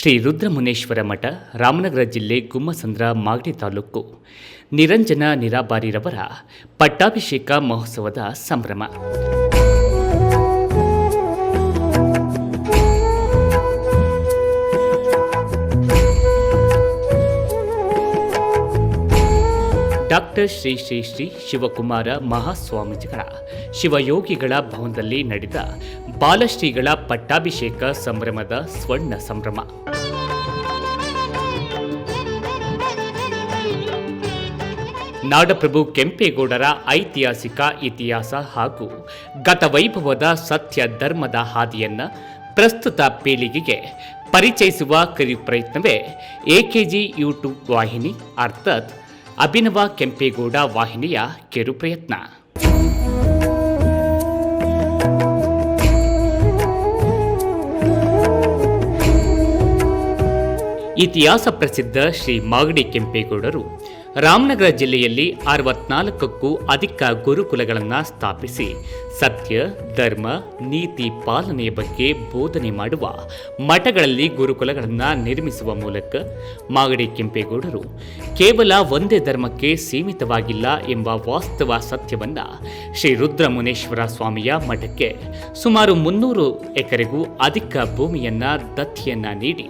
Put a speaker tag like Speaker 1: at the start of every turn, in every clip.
Speaker 1: ಶ್ರೀ ರುದ್ರಮುನೇಶ್ವರ ಮಠ ರಾಮನಗರ ಜಿಲ್ಲೆ ಗುಮ್ಮಸಂದ್ರ ಮಾಗಡಿ ತಾಲೂಕು. ನಿರಂಜನ ನಿರಾಬಾರಿರವರ ಪಟ್ಟಾಭಿಷೇಕ ಮಹೋತ್ಸವದ ಸಂಭ್ರಮ. ಡಾಕ್ಟರ್ ಶ್ರೀ ಶ್ರೀ ಶ್ರೀ ಶಿವಕುಮಾರ ಮಹಾಸ್ವಾಮೀಜಿಗಳ ಶಿವಯೋಗಿಗಳ ಭವನದಲ್ಲಿ ನಡೆದ ಬಾಲಶ್ರೀಗಳ ಪಟ್ಟಾಭಿಷೇಕ ಸಂಭ್ರಮದ ಸ್ವರ್ಣ ಸಂಭ್ರಮ. ನಾಡಪ್ರಭು ಕೆಂಪೇಗೌಡರ ಐತಿಹಾಸಿಕ ಇತಿಹಾಸ ಹಾಗೂ ಗತವೈಭವದ ಸತ್ಯ ಧರ್ಮದ ಹಾದಿಯನ್ನು ಪ್ರಸ್ತುತ ಪೀಳಿಗೆಗೆ ಪರಿಚಯಿಸುವ ಕರಿ ಪ್ರಯತ್ನವೇ ಎಕೆಜಿ ಯೂಟ್ಯೂಬ್ ವಾಹಿನಿ ಅರ್ಥಾತ್ ಅಭಿನವ ಕೆಂಪೇಗೌಡ ವಾಹಿನಿಯ ಕಿರು ಪ್ರಯತ್ನ. ಇತಿಹಾಸ ಪ್ರಸಿದ್ಧ ಶ್ರೀ ಮಾಗಡಿ ಕೆಂಪೇಗೌಡರು ರಾಮನಗರ ಜಿಲ್ಲೆಯಲ್ಲಿ ಅರವತ್ನಾಲ್ಕಕ್ಕೂ ಅಧಿಕ ಗುರುಕುಲಗಳನ್ನು ಸ್ಥಾಪಿಸಿ, ಸತ್ಯ, ಧರ್ಮ, ನೀತಿ ಪಾಲನೆಯ ಬಗ್ಗೆ ಬೋಧನೆ ಮಾಡುವ ಮಠಗಳಲ್ಲಿ ಗುರುಕುಲಗಳನ್ನು ನಿರ್ಮಿಸುವ ಮೂಲಕ ಮಾಗಡಿ ಕೆಂಪೇಗೌಡರು ಕೇವಲ ಒಂದೇ ಧರ್ಮಕ್ಕೆ ಸೀಮಿತವಾಗಿಲ್ಲ ಎಂಬ ವಾಸ್ತವ ಸತ್ಯವನ್ನು ಶ್ರೀ ರುದ್ರಮುನೇಶ್ವರ ಸ್ವಾಮಿಯ ಮಠಕ್ಕೆ ಸುಮಾರು ಮುನ್ನೂರು ಎಕರೆಗೂ ಅಧಿಕ ಭೂಮಿಯನ್ನು ದತ್ತಿಯನ್ನ ನೀಡಿ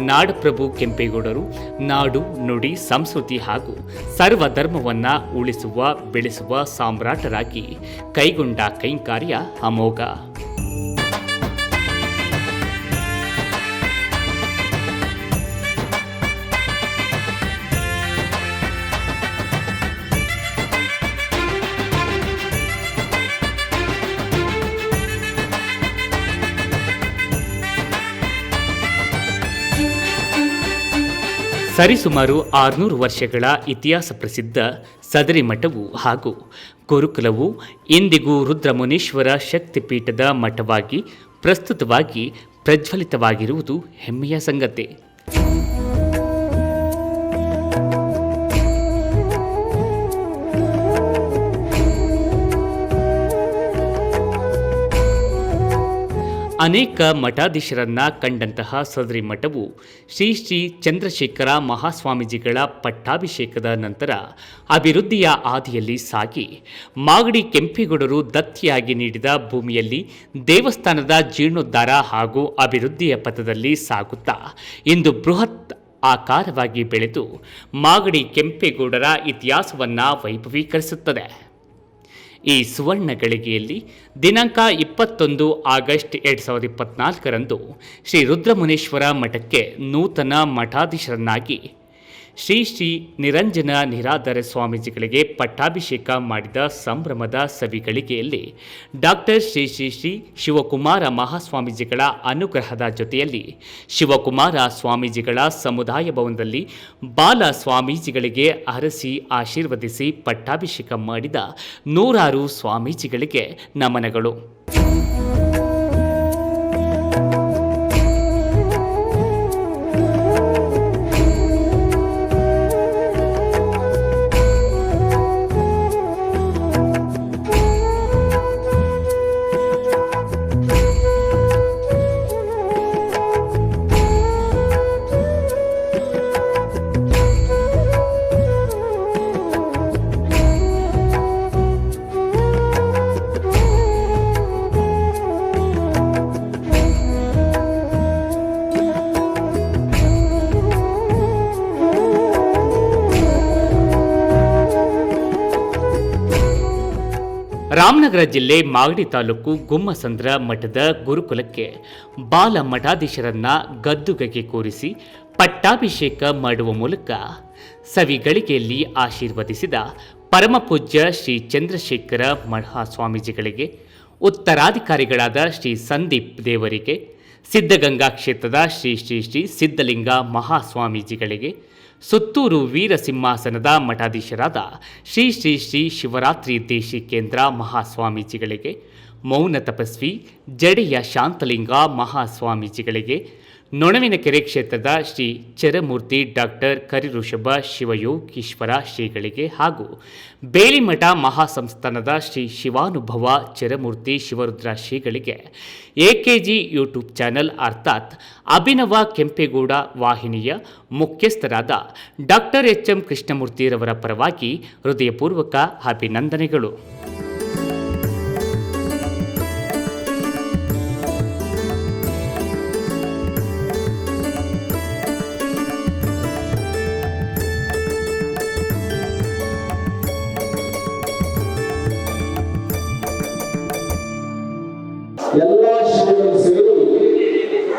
Speaker 1: ನಾಡಪ್ರಭು ಕೆಂಪೇಗೌಡರು ನಾಡು ನುಡಿ ಸಂಸ್ಕೃತಿ ಹಾಗೂ ಸರ್ವಧರ್ಮವನ್ನ ಉಳಿಸುವ ಬೆಳೆಸುವ ಸಾಮ್ರಾಟರಾಗಿ ಕೈಗೊಂಡ ಕೈಂಕಾರ್ಯ ಅಮೋಘ. ಸರಿಸುಮಾರು ಆರುನೂರು ವರ್ಷಗಳ ಇತಿಹಾಸ ಪ್ರಸಿದ್ಧ ಸದರಿ ಮಠವು ಹಾಗೂ ಗುರುಕುಲವು ಇಂದಿಗೂ ರುದ್ರಮುನೀಶ್ವರ ಶಕ್ತಿಪೀಠದ ಮಠವಾಗಿ ಪ್ರಸ್ತುತವಾಗಿ ಪ್ರಜ್ವಲಿತವಾಗಿರುವುದು ಹೆಮ್ಮೆಯ ಸಂಗತಿ. ಅನೇಕ ಮಠಾಧೀಶರನ್ನ ಕಂಡಂತಹ ಸದರಿ ಮಠವು ಶ್ರೀ ಶ್ರೀ ಚಂದ್ರಶೇಖರ ಮಹಾಸ್ವಾಮೀಜಿಗಳ ಪಟ್ಟಾಭಿಷೇಕದ ನಂತರ ಅಭಿವೃದ್ಧಿಯ ಹಾದಿಯಲ್ಲಿ ಸಾಗಿ ಮಾಗಡಿ ಕೆಂಪೇಗೌಡರು ದತ್ತಿಯಾಗಿ ನೀಡಿದ ಭೂಮಿಯಲ್ಲಿ ದೇವಸ್ಥಾನದ ಜೀರ್ಣೋದ್ಧಾರ ಹಾಗೂ ಅಭಿವೃದ್ಧಿಯ ಪಥದಲ್ಲಿ ಸಾಗುತ್ತಾ ಇಂದು ಬೃಹತ್ ಆಕಾರವಾಗಿ ಬೆಳೆದು ಮಾಗಡಿ ಕೆಂಪೇಗೌಡರ ಇತಿಹಾಸವನ್ನು ವೈಭವೀಕರಿಸುತ್ತದೆ. ಈ ಸುವರ್ಣ ಗಳಿಗೆಯಲ್ಲಿ ದಿನಾಂಕ ಇಪ್ಪತ್ತೊಂದು ಆಗಸ್ಟ್ ಎರಡು ಸಾವಿರದ ಇಪ್ಪತ್ನಾಲ್ಕರಂದು ಶ್ರೀ ರುದ್ರಮುನೇಶ್ವರ ಮಠಕ್ಕೆ ನೂತನ ಮಠಾಧೀಶರನ್ನಾಗಿ ಶ್ರೀ ಶ್ರೀ ನಿರಂಜನ ನಿರಾಧರ ಸ್ವಾಮೀಜಿಗಳಿಗೆ ಪಟ್ಟಾಭಿಷೇಕ ಮಾಡಿದ ಸಂಭ್ರಮದ ಸವಿಗಳಿಗೆಯಲ್ಲಿ ಡಾಕ್ಟರ್ ಶ್ರೀ ಶ್ರೀ ಶ್ರೀ ಶಿವಕುಮಾರ ಮಹಾಸ್ವಾಮೀಜಿಗಳ ಅನುಗ್ರಹದ ಜೊತೆಯಲ್ಲಿ ಶಿವಕುಮಾರ ಸ್ವಾಮೀಜಿಗಳ ಸಮುದಾಯ ಭವನದಲ್ಲಿ ಬಾಲ ಸ್ವಾಮೀಜಿಗಳಿಗೆ ಅರಸಿ ಆಶೀರ್ವದಿಸಿ ಪಟ್ಟಾಭಿಷೇಕ ಮಾಡಿದ ನೂರಾರು ಸ್ವಾಮೀಜಿಗಳಿಗೆ ನಮನಗಳು. ರಾಮನಗರ ಜಿಲ್ಲೆ ಮಾಗಡಿ ತಾಲೂಕು ಗುಮ್ಮಸಂದ್ರ ಮಠದ ಗುರುಕುಲಕ್ಕೆ ಬಾಲ ಮಠಾಧೀಶರನ್ನ ಗದ್ದುಗೆಗೆ ಕೂರಿಸಿ ಪಟ್ಟಾಭಿಷೇಕ ಮಾಡುವ ಮೂಲಕ ಸವಿಗಳಿಗೆಯಲ್ಲಿ ಆಶೀರ್ವದಿಸಿದ ಪರಮಪೂಜ್ಯ ಶ್ರೀ ಚಂದ್ರಶೇಖರ ಮಹಾಸ್ವಾಮೀಜಿಗಳಿಗೆ ಉತ್ತರಾಧಿಕಾರಿಗಳಾದ ಶ್ರೀ ಸಂದೀಪ್ ದೇವರಿಗೆ ಸಿದ್ಧಗಂಗಾ ಕ್ಷೇತ್ರದ ಶ್ರೀ ಶ್ರೀ ಶ್ರೀ ಸಿದ್ಧಲಿಂಗ ಮಹಾಸ್ವಾಮೀಜಿಗಳಿಗೆ ಸುತ್ತೂರು ವೀರಸಿಂಹಾಸನದ ಮಠಾಧೀಶರಾದ ಶ್ರೀ ಶ್ರೀ ಶ್ರೀ ಶಿವರಾತ್ರಿ ದೇಶಿ ಕೇಂದ್ರ ಮಹಾಸ್ವಾಮೀಜಿಗಳಿಗೆ ಮೌನ ತಪಸ್ವಿ ಜಡೆಯ ಶಾಂತಲಿಂಗ ಮಹಾಸ್ವಾಮೀಜಿಗಳಿಗೆ ನೊಣವಿನಕೆರೆ ಕ್ಷೇತ್ರದ ಶ್ರೀ ಚರಮೂರ್ತಿ ಡಾಕ್ಟರ್ ಕರಿಋಷಭ ಶಿವಯೋಗೀಶ್ವರ ಶ್ರೀಗಳಿಗೆ ಹಾಗೂ ಬೇಲಿಮಠ ಮಹಾಸಂಸ್ಥಾನದ ಶ್ರೀ ಶಿವಾನುಭವ ಚರಮೂರ್ತಿ ಶಿವರುದ್ರ ಶ್ರೀಗಳಿಗೆ ಎಕೆಜಿ ಯೂಟ್ಯೂಬ್ ಚಾನೆಲ್ ಅರ್ಥಾತ್ ಅಭಿನವ ಕೆಂಪೇಗೌಡ ವಾಹಿನಿಯ ಮುಖ್ಯಸ್ಥರಾದ ಡಾಕ್ಟರ್ ಎಚ್ ಎಂ ಕೃಷ್ಣಮೂರ್ತಿರವರ ಪರವಾಗಿ ಹೃದಯಪೂರ್ವಕ ಅಭಿನಂದನೆಗಳು.
Speaker 2: ಎಲ್ಲ ಶ್ರೀಗಳು ಸೇರಿ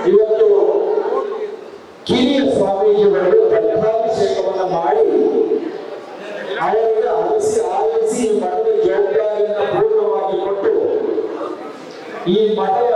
Speaker 2: ಇವತ್ತು ಕಿರಿಯ ಸ್ವಾಮೀಜಿಗಳು ಪಟ್ಟಾಭಿಷೇಕವನ್ನ ಮಾಡಿ ಅವರಿಗೆ ಅರಸಿ ಆಲಿಸಿ ಮಠದ ಜವಾಬ್ದಾರಿಯನ್ನು ಪೂರ್ಣವಾಗಿ ಕೊಟ್ಟು ಈ ಮಠವನ್ನ